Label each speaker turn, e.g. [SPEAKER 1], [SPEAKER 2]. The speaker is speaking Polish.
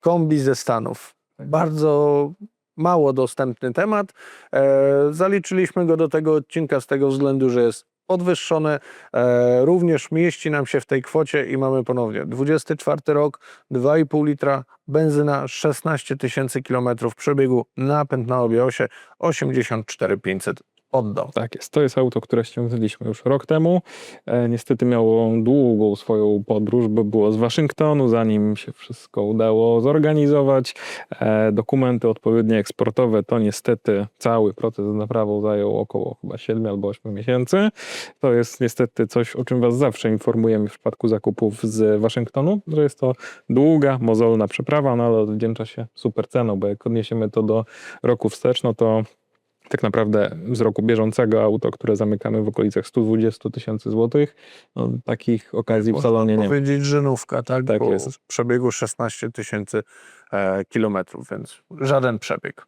[SPEAKER 1] kombi ze Stanów. Bardzo mało dostępny temat. E, zaliczyliśmy go do tego odcinka z tego względu, że jest podwyższony. E, również mieści nam się w tej kwocie i mamy ponownie 24 rok, 2,5 litra, benzyna, 16 tysięcy kilometrów przebiegu, napęd na obie osie 84 500 oddał.
[SPEAKER 2] Tak jest. To jest auto, które ściągnęliśmy już rok temu. E, niestety miało długą swoją podróż, bo było z Waszyngtonu, zanim się wszystko udało zorganizować. E, dokumenty odpowiednie eksportowe to niestety cały proces z naprawą zajął około chyba 7 albo 8 miesięcy. To jest niestety coś, o czym Was zawsze informujemy w przypadku zakupów z Waszyngtonu, że jest to długa, mozolna przeprawa, no ale odwdzięcza się super ceną, bo jak odniesiemy to do roku wstecz, no to tak naprawdę z roku bieżącego auto, które zamykamy w okolicach 120 tysięcy złotych, no, takich okazji w salonie nie ma.
[SPEAKER 1] powiedzieć żenówka, tak?
[SPEAKER 2] Tak
[SPEAKER 1] Bo
[SPEAKER 2] jest.
[SPEAKER 1] przebiegu 16 tysięcy e, kilometrów, więc żaden przebieg.